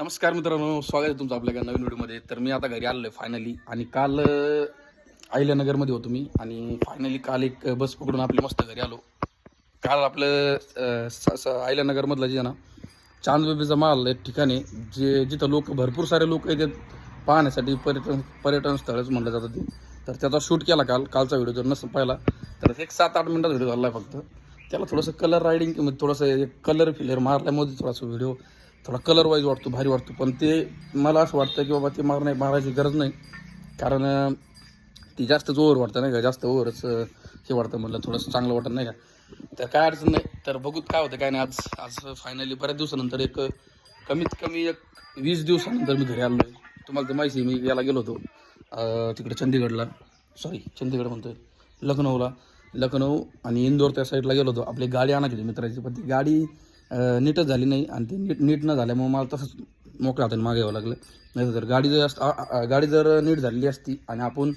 नमस्कार मित्रांनो स्वागत आहे तुमचं आपल्या एका नवीन व्हिडिओमध्ये. तर मी आता घरी आलो आहे फायनली आणि काल अहिल्यानगरमध्ये होतो मी. आणि फायनली काल एक बस पकडून आपल्या मस्त घरी आलो. काल आपलं स- अहिल्यानगरमधलं जे आहे ना चांदबेबीचा माल एक ठिकाणी जे जिथं लोक भरपूर सारे लोक येतात पाहण्यासाठी पर्यटन पर्यटन स्थळच म्हणलं जातं ते. तर त्याचा शूट केला काल कालचा व्हिडिओ जर नसं पाहिला. तर एक सात आठ मिनिटाचा व्हिडिओ झाला आहे फक्त. त्याला थोडंसं कलर रायडिंग थोडंसं एक कलर फिलर मारल्यामध्ये थोडासा व्हिडिओ थोडा कलर वाईज वाटतो भारी वाटतो. पण ते मला असं वाटतं की बाबा ते मार नाही मारायची गरज नाही. कारण ती जास्तच ओव्हर वाटतं नाही का? जास्त ओव्हरच हे वाटतं म्हटलं थोडंसं चांगलं वाटत नाही का? तर काय अडचण नाही. तर बघूत काय होतं काय नाही. आज आज फायनली बऱ्याच दिवसानंतर एक कमीत कमी एक वीस दिवसानंतर मी घरी आलो आहे. तुम्हाला तर माहिती आहे मी याला गेलो होतो तिकडे चंदीगडला. सॉरी चंदीगड म्हणतोय. लखनौला. लखनौ आणि इंदोर त्या साईडला गेलो होतो. आपली गाडी आणायची होती मित्राची. पण ती गाडी नीटच झाली नाही आणि ते नीट नीट न झाल्यामुळे मला तसंच मोकळ्या हाताने मागे यावं लागलं. नाही तर गाडी जर अस- गाडी जर नीट झालेली असती आणि आपण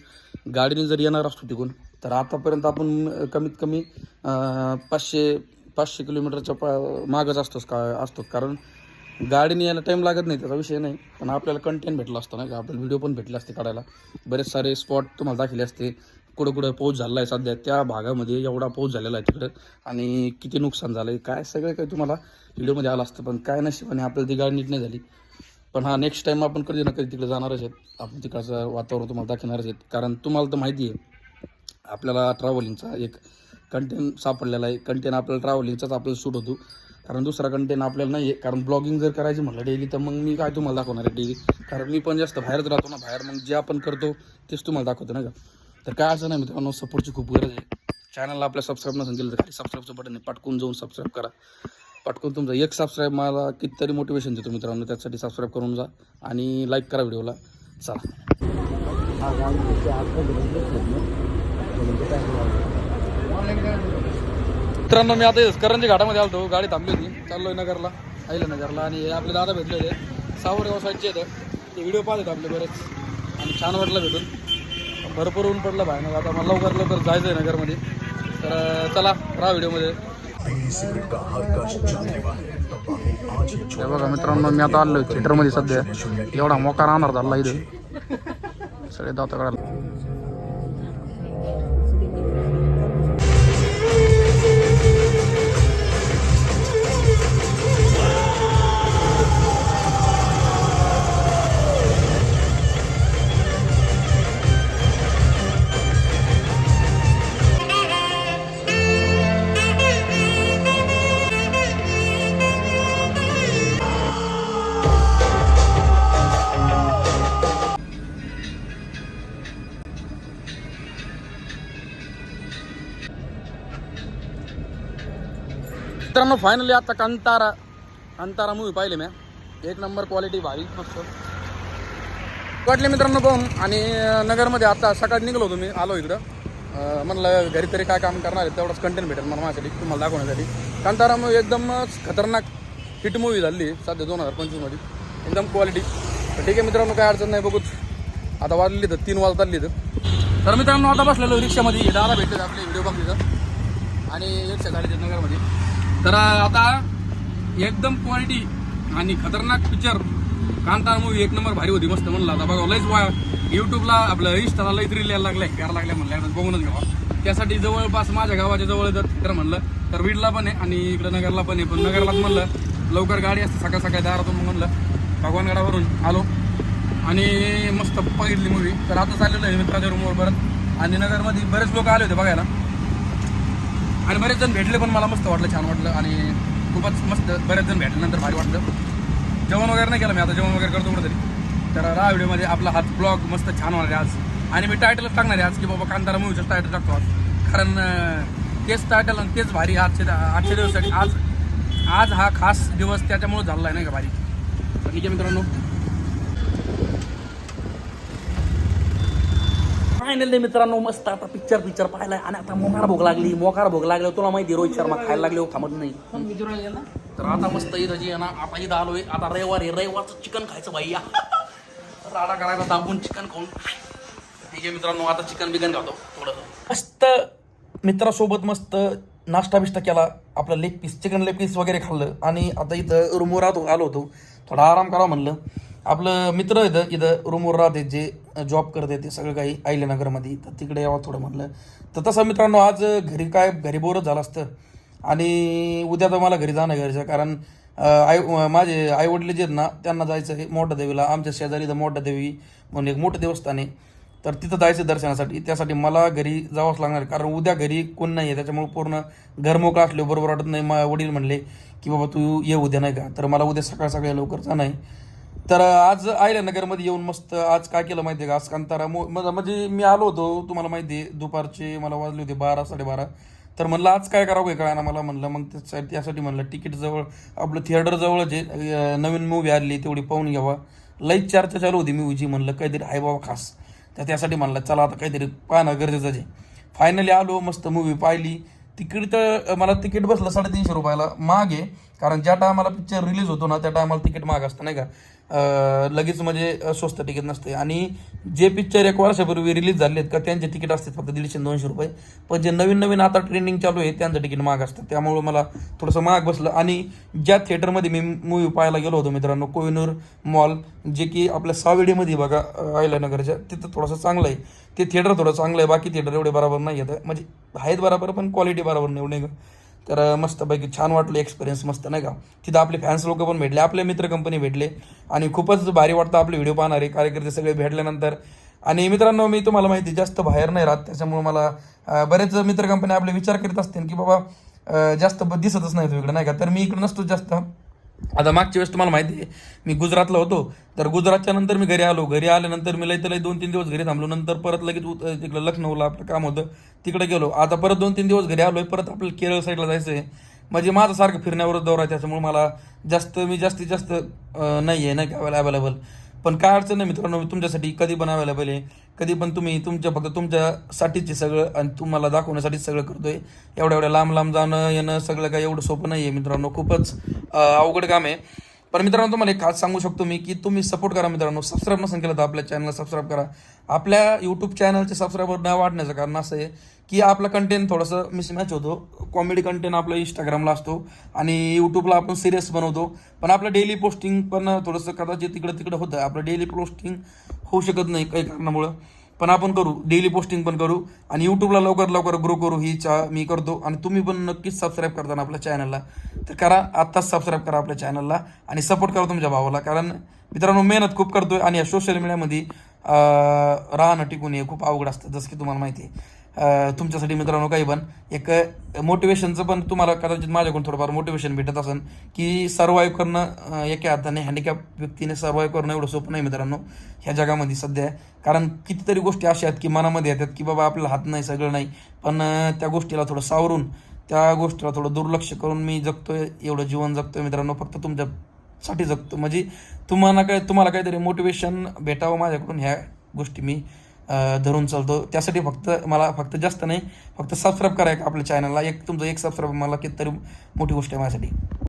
गाडीने जर येणार असतो तिकून तर आतापर्यंत आपण कमीत कमी पाचशे पाचशे किलोमीटरच्या पा मागच असतोच का असतो कारण गाडीने यायला टाईम लागत नाही त्याचा विषय नाही. पण आपल्याला कंटेंट भेटला असतो नाही का? आपल्याला व्हिडिओ पण भेटले असते काढायला. बरेच सारे स्पॉट तुम्हाला दाखवले असते. कुठं कुठं पाऊस झाला आहे सध्या त्या भागामध्ये एवढा पाऊस झालेला आहे तिकडं. आणि किती नुकसान झालं आहे काय सगळं काही तुम्हाला व्हिडिओमध्ये आलं असतं पण काय नशिबाने आपल्याला ती गाडी नीट नाही झाली. पण हा नेक्स्ट टाईम आपण कधी ना कधी तिकडे जाणारच आहेत. आपण तिकडचं वातावरण तुम्हाला दाखवणारच आहेत. कारण तुम्हाला तर माहिती आहे आपल्याला ट्रॅव्हलिंगचा एक कंटेंट सापडलेला आहे. कंटेंट आपल्याला ट्रॅव्हलिंगचाच आपल्याला सूट होतो. कारण दुसरा कंटेंट आपल्याला नाही आहे कारण ब्लॉगिंग जर करायचं म्हटलं डेली तर मग मी काय तुम्हाला दाखवणार आहे डेली कारण मी पण जास्त बाहेरच राहतो ना. बाहेर मग जे आपण करतो तेच तुम्हाला दाखवतो ना का? तर काय असं नाही मित्रांनो सपोर्टची खूप गरज आहे. चॅनलला आपल्या सबस्क्राईब नसेल केलं तर खाली सबस्क्राईबचं बटन आहे. पटकून जाऊन सबस्क्राईब करा. पटकून तुमचा एक सबस्क्राईब मला कितीतरी मोटिवेशन देतो मित्रांनो त्यासाठी सबस्क्राईब करून जा आणि लाईक करा व्हिडिओला. चला. मित्रांनो मी आता करंजी घाटामध्ये आलो गाडी थांबली होती. चाललोय नगरला आईला नगरला आणि हे आपले दादा भेटले होते सावरगाव साईडचे आहेत. ते व्हिडिओ पाहत होते आपले बरेच. आणि छान वाटलं भेटून. भरपूर ऊन पडलं बाहेर. आता मला लवकर लवकर जायचं आहे नगरमध्ये. तर चला राहा व्हिडिओमध्ये. हे बघा मित्रांनो मी आता आलो थिएटरमध्ये सध्या. एवढा मोका राहणार झाला इथे. सगळे दाता मित्रांनो फायनली आता कांतारा कांतारा मूवी पाहिले मी. एक नंबर क्वालिटी भारी मस्त. वाटले मित्रांनो पाहून. आणि नगरमध्ये आता सकाळी निघलो होतो मी आलो इकडं. म्हणलं घरी तरी काय काम करणार आहे तेवढंच कंटेंट भेटेल मला माझ्यासाठी तुम्हाला दाखवण्यासाठी. कांतारा मूवी एकदमच खतरनाक हिट मूवी झाली सध्या दोन हजार पंचवीसमध्ये एकदम क्वालिटी ठीक आहे मित्रांनो काय अडचण नाही बघूच. आता वाजलेली तर तीन वाजता तर तर मित्रांनो आता बसलेलो रिक्षामध्ये. दादा भेटले आपले व्हिडिओ बघितलं. आणि रिक्षा झाली नगरमध्ये. तर आता एकदम क्वालिटी आणि खतरनाक पिक्चर कांतार मूवी एक नंबर भारी होती मस्त म्हणलं आता बघा लईच वा युट्यूबला आपलं इंस्टाला लईच रील यायला लागल्या करायला लागल्या म्हणलं बघूनच घ्यावा. त्यासाठी जवळपास माझ्या गावाच्या जवळ जर थिएटर म्हणलं. तर बीडला पण आहे आणि इकडं नगरला पण आहे. पण नगरलाच म्हणलं लवकर गाडी असते सकाळ सकाळी दारातून मग म्हणलं भगवानगडावरून आलो. आणि मस्त बघितली मूवी तर आता चाललेलं आहे मित्राच्या रूमवर परत. आणि नगरमध्ये बरेच लोक आले होते बघायला. आणि बरेच जण भेटले पण मला मस्त वाटलं छान वाटलं आणि खूपच मस्त बरेच जण भेटल्यानंतर भारी वाटलं. जेवण वगैरे नाही केलं मी आता जेवण वगैरे करतो कुठेतरी. तर राहा व्हिडिओमध्ये आपला हात ब्लॉग मस्त छान होणार आहे आज. आणि मी टायटलच टाकणार आहे आज की बाबा कांतारा मूवीचं टायटल टाकतो आज. कारण तेच टायटल आणि तेच भारी आजचे आजच्या दिवसासाठी आज आज हा खास दिवस त्याच्यामुळे झालेला आहे नाही का भारी? तर ठीक आहे मित्रांनो. फायनली मित्रांनो मस्त आता पिक्चर पिक्चर पाहिलाय. आणि आता मोकार भोग लागली. मोकार भोग लागले. तुला माहिती रोहित शर्मा खायला लागले हो, थांबत नाही. तर आता मस्त इथं जी ना आता इथं आलोय. आता रविवार आहे. रविवारचं चिकन खायचं बाई राडा करायला दाबून चिकन खाऊन. ठीक आहे मित्रांनो आता चिकन बिकन खातो थोडंसं. मस्त मित्रासोबत मस्त नाश्ता बिष्टा केला. आपलं leg piece chicken leg piece वगैरे खाल्लं. आणि आता इथं रूमवर आलो आलो होतो. थोडा आराम करावा म्हणलं. आपलं मित्र इथं इथं रूमवर राहते जे जॉब करते ते सगळं काही आयल्यानगरमध्ये तर तिकडे यावं थोडं म्हणलं. तर तसं मित्रांनो आज घरी काय घरी बोरच झालं असतं. आणि उद्या तर मला घरी जाणं गरजेचं आहे कारण आई माझे आईवडील जे आहेत ना त्यांना जायचं आहे मोठ्या देवीला आमच्या शेजारी इथं मोठ्या देवी म्हणून एक मोठं देवस्थान आहे. तर तिथं जायचं दर्शनासाठी. त्यासाठी मला घरी जावंच लागणार कारण उद्या घरी कोण नाही आहे त्याच्यामुळे पूर्ण घरमोकळा असले बरोबर वाटत नाही. मा वडील म्हणले की बाबा तू ये उद्या नाही का? तर मला उद्या सकाळ सकाळी लवकर जाणं आहे. तर आज आयल्या नगरमध्ये येऊन मस्त आज काय केलं माहिती आहे का? आज कांतारा मो म- म्हणजे मी आलो होतो तुम्हाला माहिती आहे दुपारचे मला वाजले होते बारा साडेबारा. तर म्हणलं आज काय करावं काय ना मला? म्हणलं मग त्यासाठी त्यासाठी म्हणलं तिकीट जवळ आपलं थिएटर जवळ जे नवीन मूवी आली तेवढी पाहून घ्यावा. लईच चर्चा चालू होती मूवीची म्हणलं काहीतरी आहे बाबा खास. तर त्यासाठी म्हणलं चला आता काहीतरी पाहणं गरजेचं आहे. फायनली आलो मस्त मूवी पाहिली. तिकीट तर मला तिकीट बसलं साडेतीनशे रुपयाला महाग आहे कारण ज्या टायमाला पिक्चर रिलीज होतो ना त्या टायमाला तिकीट महाग असतं नाही का? लगेच म्हणजे स्वस्त तिकीट नसते आणि जे पिक्चर एक वर्षापूर्वी रिलीज झाले आहेत का त्यांचे तिकीट असतात फक्त दीडशे दोनशे रुपये. पण जे नवीन नवीन आता ट्रेंडिंग चालू आहे त्यांचं तिकीट महाग असतं. त्यामुळं मला थोडंसं महाग बसलं. आणि ज्या थिएटरमध्ये मी मूवी पाहायला गेलो होतो मित्रांनो कोहिनूर मॉल जे की आपल्या सावेडीमध्ये बघा अं, आयल्यानगरच्या तिथं थोडंसं चांगलं आहे. ते थिएटर थोडं चांगलं आहे बाकी थिएटर एवढे बरोबर नाही आहेत. म्हणजे आहेत बरोबर पण क्वालिटी बरोबर नाही एवढे तर मस्तपैकी छान वाटलं एक्सपिरियन्स मस्त नाही का? तिथं आपले फॅन्स लोक पण भेटले आपले मित्र कंपनी भेटले आणि खूपच भारी वाटतं आपले व्हिडिओ पाहणारे कार्यकर्ते सगळे भेटल्यानंतर. आणि मित्रांनो मी तुम्हाला माहिती आहे, जास्त बाहेर नाही राहत त्याच्यामुळे मला बरेच मित्र कंपनी आपले विचार करीत असतील की बाबा जास्त ब- दिसतच नाही तू इकडे नाही का? तर मी इकडे नसतो जास्त. आता मागच्या वेळेस तुम्हाला माहिती आहे मी गुजरातला होतो. तर गुजरातच्या नंतर मी घरी आलो. घरी आल्यानंतर मी लई लई दोन तीन दिवस घरी थांबलो. नंतर परत लगेच तिकडं लखनौला आपलं काम होतं. तिकडे गेलो. आता परत दोन तीन दिवस घरी आलोय. परत आपल्याला केरळ साईडला जायचं आहे म्हणजे माझं सारखं फिरण्यावरच दौरा आहे. त्याच्यामुळे मला जास्त मी जास्तीत जास्त नाही आहे नाही का अवेलेबल पण काय अडचण नाही मित्रांनो मी तुमच्यासाठी कधी पण अवेलेबल आहे. कधी पण तुम्ही तुमच्या फक्त तुमच्यासाठीचे सगळं आणि तुम्हाला दाखवण्यासाठीच सगळं करतोय. एवढ्या एवढ्या लांब लांब जाणं येणं सगळं काही एवढं सोपं नाही आहे मित्रांनो. खूपच अवघड काम आहे. पण मित्रांनो तुम्हाला एक खास सांगू शकतो मी की तुम्ही सपोर्ट करा मित्रांनो. सबस्क्राईब नसेल केलं तर आपल्या चॅनलला सबस्क्राईब करा. आपल्या यूट्यूब चॅनलचे सबस्क्रायबर न वाढण्याचं कारण असं आहे की आपलं कंटेंट थोडंसं मिसमॅच होतो. कॉमेडी कंटेंट आपलं इंस्टाग्रामला असतो आणि यूट्यूबला आपण सिरियस बनवतो. पण आपलं डेली पोस्टिंग पण थोडंसं कदाचित तिकडं तिकडं होतं. आपलं डेली पोस्टिंग होऊ शकत नाही काही कारणामुळं. पण आपण करू डेली पोस्टिंग पण करू आणि यूट्यूबला लवकर लवकर ग्रो करू ही चा मी करतो. आणि तुम्ही पण नक्कीच सबस्क्राईब करताना आपल्या चॅनलला तर करा आत्ताच सबस्क्राईब करा आपल्या चॅनलला आणि सपोर्ट करा तुमच्या भावाला. कारण मित्रांनो मेहनत खूप करतोय आणि या सोशल मीडियामध्ये राहणं टिकून हे खूप अवघड असतं जसं की तुम्हाला माहिती आहे. तुमच्यासाठी मित्रांनो काही पण. एक मोटिवेशनचं पण तुम्हाला कदाचित माझ्याकडून थोडंफार मोटिवेशन भेटत असेल की सर्वाईव्ह करणं एका हाताने हँडिकॅप व्यक्तीने सर्वाईव्ह करणं एवढं सोपं नाही मित्रांनो. ह्या जगामध्ये सध्या कारण कितीतरी गोष्टी अशा आहेत की मनामध्ये येतात की बाबा आपला हात नाही सगळं नाही. पण त्या गोष्टीला थोडं सावरून त्या गोष्टीला थोडं दुर्लक्ष करून मी जगतोय एवढं जीवन जगतोय मित्रांनो. फक्त तुमच्यासाठी जगतो. म्हणजे तुम्हाला काय तुम्हाला काहीतरी मोटिवेशन भेटावं माझ्याकडून ह्या गोष्टी मी धरून चालतो. त्यासाठी फक्त मला फक्त जास्त नाही फक्त सबस्क्राईब करा एक आपल्या चॅनलला एक तुमचं एक सबस्क्राईब मला कितीतरी मोठी गोष्ट आहे माझ्यासाठी.